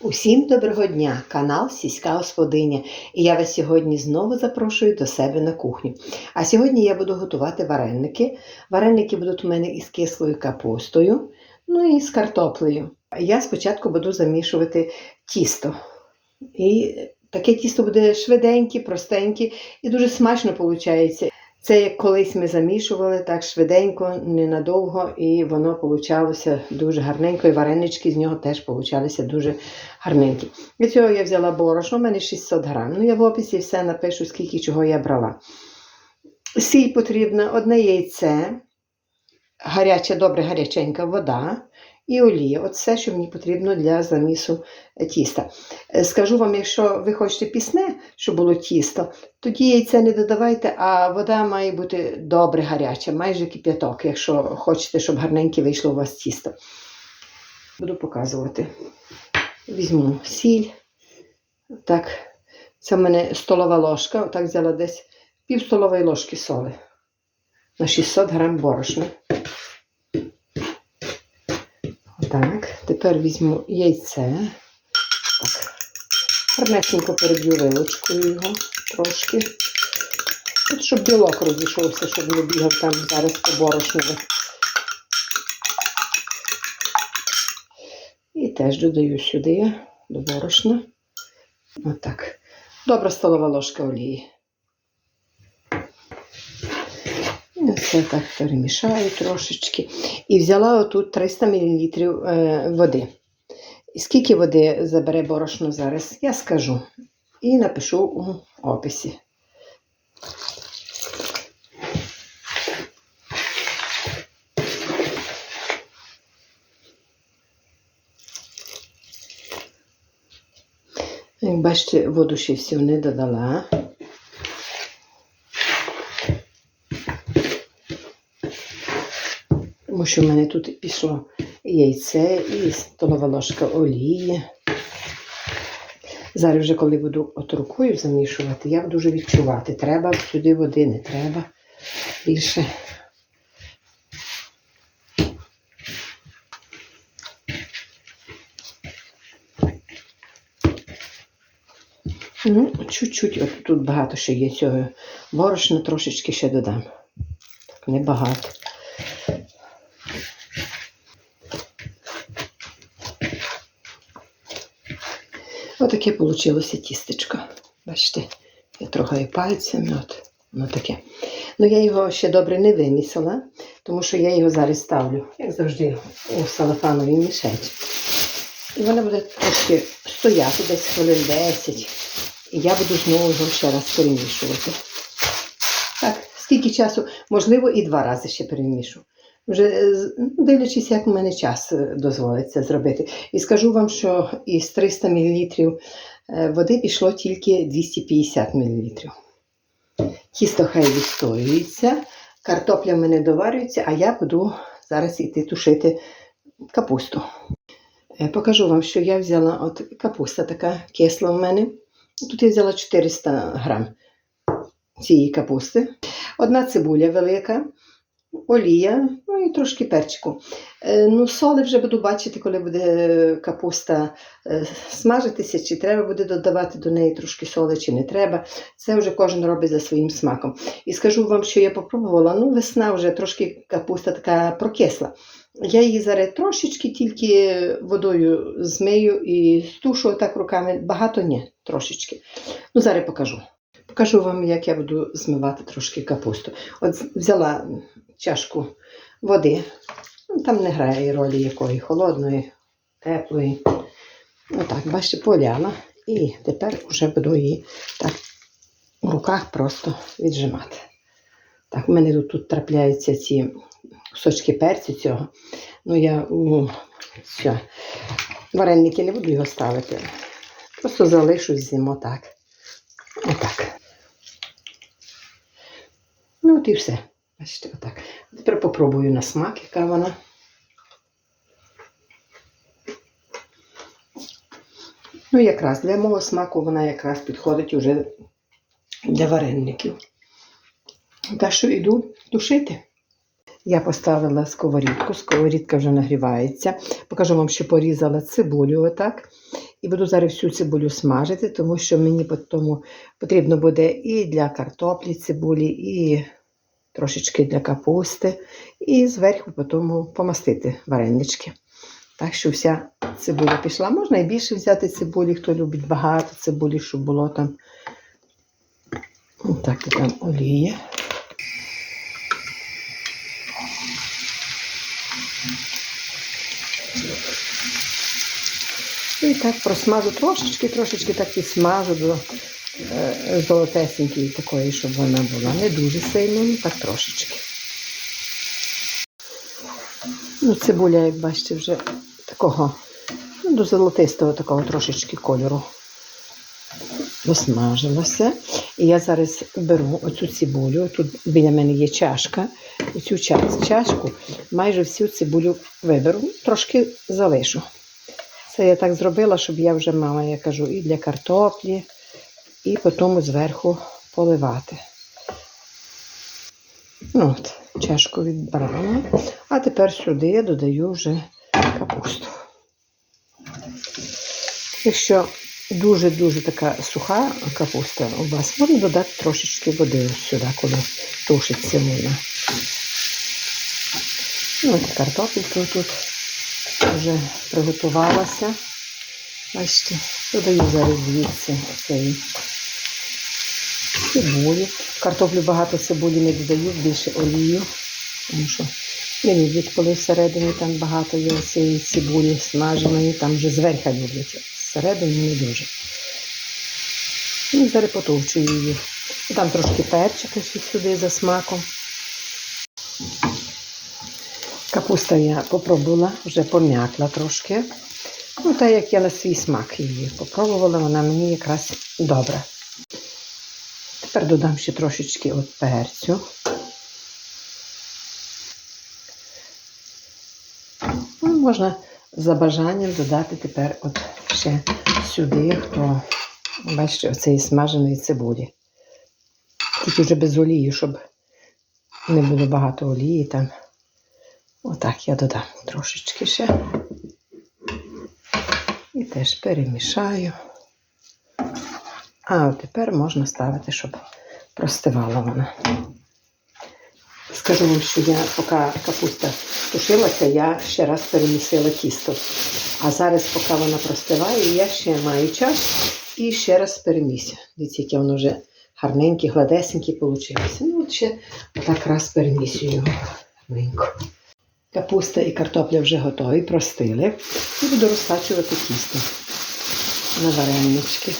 Усім доброго дня! Канал Сільська Господиня. І я вас сьогодні знову запрошую до себе на кухню. А сьогодні я буду готувати вареники. Вареники будуть у мене із кислою капустою, ну і з картоплею. Я спочатку буду замішувати тісто. І таке тісто буде швиденьке, простеньке і дуже смачно виходить. Це як колись ми замішували так швиденько, ненадовго, і воно получалося дуже гарненько, і варенички з нього теж получалися дуже гарненькі. Від цього я взяла борошно, у мене 600 грам. Ну, я в описі все напишу, скільки чого я брала. Сіль потрібна, одне яйце, гаряча, добре гаряченька вода і олія. От все, що мені потрібно для замісу тіста. Е, Скажу вам, якщо ви хочете пісне, щоб було тісто, тоді яйця не додавайте, а вода має бути добре гаряча, майже кип'яток, якщо хочете, щоб гарненьке вийшло у вас тісто. Буду показувати. Візьму сіль. Так, це в мене столова ложка. Отак взяла десь пів столової ложки соли на 600 грам борошна. Так, тепер візьму яйце. Так, гарнесенько переб'ю вилочкою його трошки. От, щоб білок розійшовся, щоб не бігав там зараз по борошнові. І теж додаю сюди до борошна. Отак. Добра столова ложка олії. Це так перемішаю трошечки. І взяла отут 300 мл води. І Скільки води забере борошно зараз, я скажу. І напишу у описі. Як бачите, воду ще всю не додала. Що в мене тут пішло яйце і столова ложка олії. Зараз вже, коли буду от рукою замішувати, я буду вже відчувати, треба сюди води, не треба більше. Ну, чуть-чуть, от тут багато ще є цього борошна, трошечки ще додам. Так, небагато. Отаке вийшло тістечко. Бачите, я трогаю пальцями, от воно таке. Ну, я його ще добре не вимісила, тому що я його зараз ставлю, як завжди, у салафановій мішечці. І воно буде трошки стояти десь хвилин 10. І я буду знову його ще раз перемішувати. Так, скільки часу, можливо, і два рази ще перемішу. Вже е, ну, дивлячись, як у мене час е, дозволить це зробити. І скажу вам, що із 300 мл води пішло тільки 250 мл. Тісто хай відстоюється, картопля в мене доварюється, а я буду зараз йти тушити капусту. Е, Покажу вам, що я взяла от капуста така кисла в мене. Тут я взяла 400 грам цієї капусти. Одна цибуля велика, олія, ну і трошки перчику. Е, Ну, соли вже буду бачити, коли буде капуста е, смажитися, чи треба буде додавати до неї трошки соли, чи не треба. Це вже кожен робить за своїм смаком. І скажу вам, що я попробувала, ну, весна вже трошки капуста така прокисла. Я її зараз трошечки тільки водою змию і стушу так руками. Багато ні, трошечки. Ну, зараз покажу. Покажу вам, як я буду змивати трошки капусту. От взяла чашку води. Ну, там не грає ролі якої холодної, теплої. Отак, бачите, поляла. І тепер вже буду її так у руках просто віджимати. Так, у мене тут, тут трапляються ці кусочки перцю цього. Ну, я у що, вареники не буду його ставити. Просто залишу з'їмо так. Отак. Ну, от і все. Бачите, отак. Тепер попробую на смак, яка вона. Ну, якраз для мого смаку вона якраз підходить уже для вареників. Так що йду тушити. Я поставила сковорідку, сковорідка вже нагрівається. Покажу вам, що порізала цибулю отак. І буду зараз всю цибулю смажити, тому що мені потім потрібно буде і для картоплі цибулі, і трошечки для капусти, і зверху потім помастити варенички. Так що вся цибуля пішла. Можна і більше взяти цибулі, хто любить багато цибулі, щоб було там. Так, і там олія. І так просмажу трошечки, трошечки так і смажу до золотесенької такої, щоб вона була не дуже сильно, ну так трошечки. Ну, цибуля, як бачите, вже такого ну, до золотистого такого трошечки кольору досмажилося. І я зараз беру оцю цибулю. Тут біля мене є чашка. Оцю чашку майже всю цибулю виберу, трошки залишу. Це я так зробила, щоб я вже мала, я кажу, і для картоплі, і потім зверху поливати. Ну, от, чашку відбрала. А тепер сюди я додаю вже капусту. Якщо дуже-дуже така суха капуста у вас, можна додати трошечки води ось сюди, коли тушиться вона. Ну, от картопелька тут вже приготувалася. Бачите, додаю зараз звідси цей цибулю. Картоплю багато цибулі не додаю, більше олію, тому що не люблять, коли всередині там багато є цієї цибулі смаженої, там вже зверху люблять, всередині не дуже. І зараз потовчую її. Там трошки перчика сюди за смаком. Капуста я попробувала, вже пом'якла трошки. Ну, та як я на свій смак її попробувала, вона мені якраз добра. Тепер додам ще трошечки от перцю. Ну, можна за бажанням додати тепер от ще сюди, хто бачите, оцеї смаженої цибулі. Тільки вже без олії, щоб не було багато олії там. Отак я додам трошечки ще. І теж перемішаю. А от тепер можна ставити, щоб простивала вона. Скажу вам, що я, поки капуста тушилася, я ще раз перемісила тісто. А зараз, поки вона простиває, я ще маю час і ще раз перемісю. Дивіться, яке воно вже гарненьке, гладесеньке вийшло. Ну, от ще так раз перемісю його гарненько. Капуста і картопля вже готові, простили. І буду розтачувати тісто на варенички.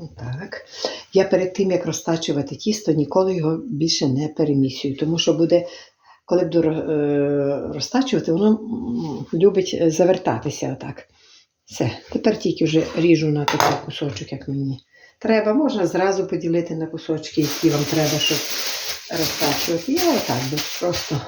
Отак. Я перед тим, як розтачувати тісто, ніколи його більше не перемісюю, тому що буде, коли буду е, розтачувати, воно любить е, завертатися отак. Все. Тепер тільки вже ріжу на такий кусочок, як мені треба. Можна зразу поділити на кусочки, які вам треба, щоб розтачувати. Я отак буду просто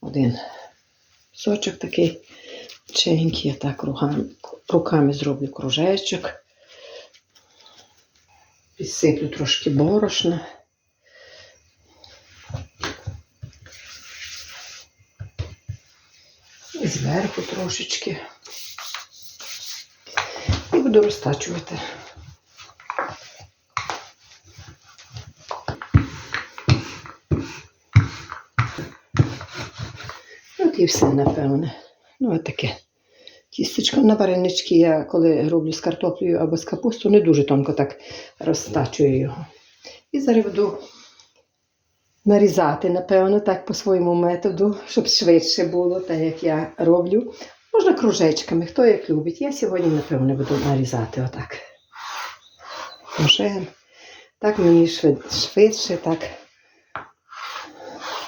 один кусочок такий ченький, я так руками зроблю кружечок. Підсиплю трошки борошна. І зверху трошечки. І буду розтачувати. От і все, напевне. Ну, от таке. Тістечко на варенички я коли роблю з картоплею або з капустою, не дуже тонко так розтачую його. І зараз буду нарізати, напевно, так по своєму методу, щоб швидше було, так як я роблю. Можна кружечками, хто як любить. Я сьогодні, напевно, буду нарізати отак. Ножем. Так мені швид- швидше, так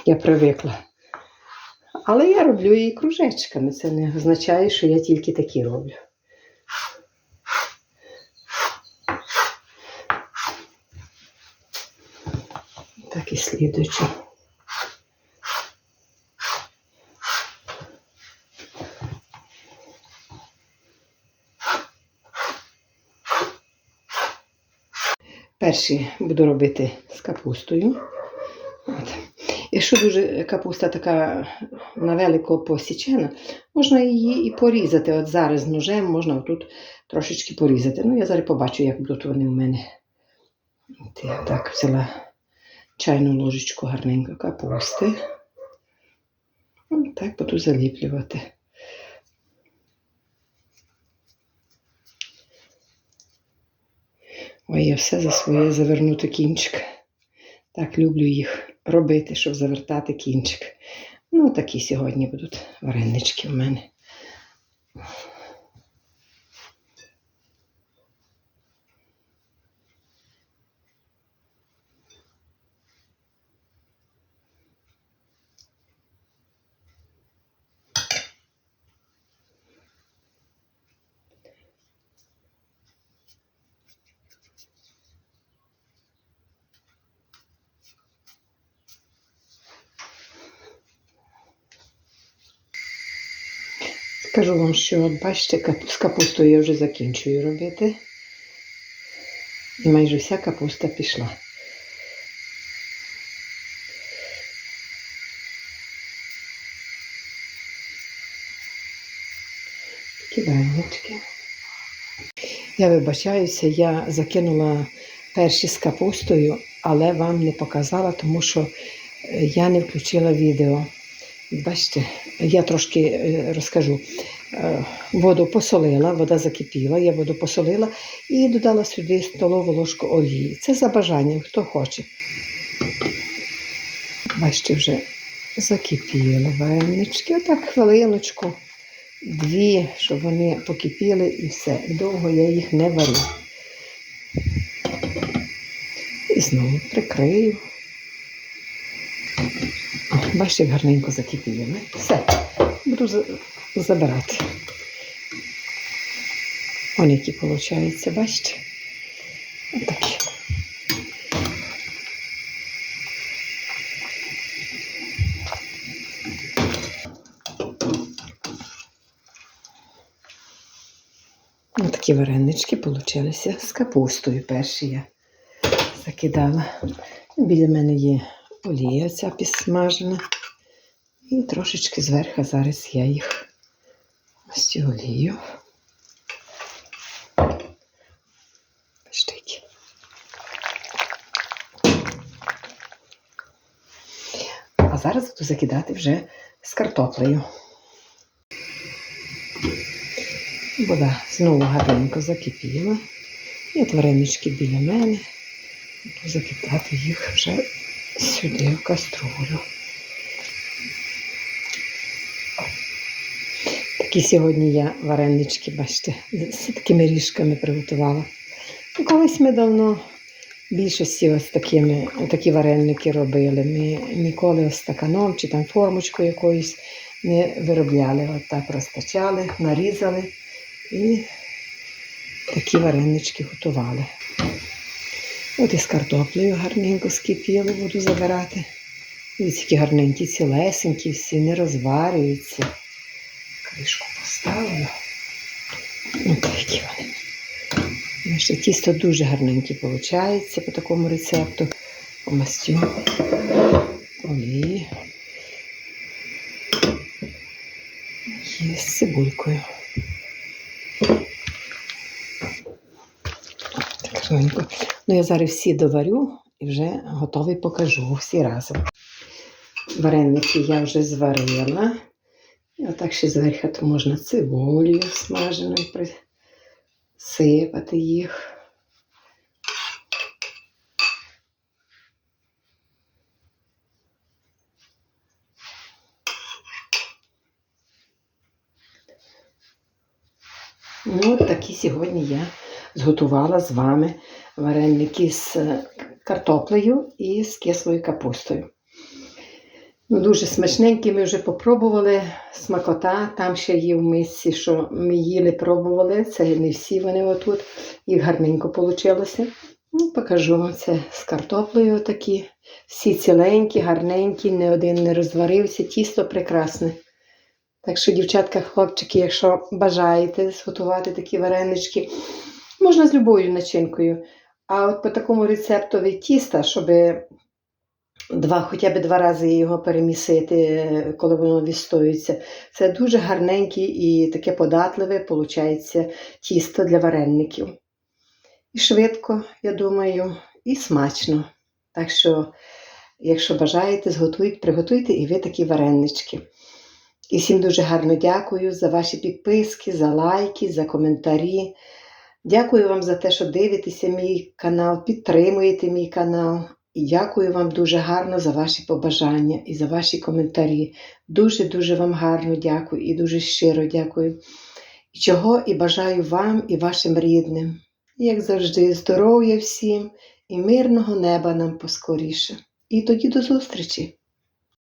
я привикла. Але я роблю її кружечками. Це не означає, що я тільки такі роблю. Так і слідуючи. Перші буду робити з капустою. От. Якщо дуже капуста така на велико посічена, можна її і порізати. От зараз ножем можна отут трошечки порізати. Ну, я зараз побачу, як будуть вони в мене. От я так взяла чайну ложечку гарненько капусти. От Так буду заліплювати. Ой, я все за своє завернути кінчик. Так люблю їх робити, щоб завертати кінчик. Ну, такі сьогодні будуть варенички в мене. Скажу вам, що бачите, з капустою я вже закінчую робити. І майже вся капуста пішла. Такі варенички. Я вибачаюся, я закинула перші з капустою, але вам не показала, тому що е, я не включила відео. Бачите, я трошки е, розкажу. Е, Воду посолила, вода закипіла, я воду посолила і додала сюди столову ложку олії. Це за бажанням, хто хоче. Бачите, вже закипіли варенички. Отак хвилиночку, дві, щоб вони покипіли і все. Довго я їх не варю. І знову прикрию. Бачите, як гарненько закипіли. Все, буду забирати. Вон які виходять, бачите? Отакі. Такі варенички получилися з капустою перші я закидала. Біля мене є олія ця підсмажена. І трошечки зверху зараз я їх ось цю олію. Які. А зараз буду закидати вже з картоплею. Вода знову гарненько закипіла. І от варенички біля мене. Буду закидати їх вже сюди в каструлю. Такі сьогодні я варенички, бачите, з такими ріжками приготувала. Ну, колись ми давно більшості ось такими, такі вареники робили. Ми ніколи ось стаканом чи там формочкою якоюсь не виробляли. От так розтачали, нарізали і такі варенички готували. От із картоплею гарненько скипіли, буду забирати. Ось які гарненькі, цілесенькі, всі не розварюються. Кришку поставлю. Ось такі вони. Бачите, тісто дуже гарненьке виходить по такому рецепту. Помастю олії. І з цибулькою. Так. Ну, я зараз всі доварю і вже готовий покажу всі разом. Вареники я вже зварила. Отак ще зверху то можна цибулею смаженою присипати їх. Ну, от такі сьогодні я зготувала з вами вареники з картоплею і з кислою капустою. Ну, дуже смачненькі, ми вже попробували смакота. Там ще є в мисці, що ми їли, пробували. Це не всі вони отут. Їх гарненько вийшло. Ну, покажу вам це з картоплею такі. Всі ціленькі, гарненькі, ні один не розварився, тісто прекрасне. Так що, дівчатка, хлопчики, якщо бажаєте зготувати такі варенички, можна з любою начинкою. А от по такому рецептові тіста, щоб два, хоча б два рази його перемісити, коли воно відстоюється. Це дуже гарненьке і таке податливе, виходить, тісто для вареників. І швидко, я думаю, і смачно. Так що, якщо бажаєте, зготуйте, приготуйте і ви такі варенички. І всім дуже гарно дякую за ваші підписки, за лайки, за коментарі. Дякую вам за те, що дивитеся мій канал, підтримуєте мій канал. І дякую вам дуже гарно за ваші побажання і за ваші коментарі. Дуже-дуже вам гарно дякую і дуже щиро дякую. Чого і бажаю вам і вашим рідним. Як завжди, здоров'я всім і мирного неба нам поскоріше. І тоді до зустрічі!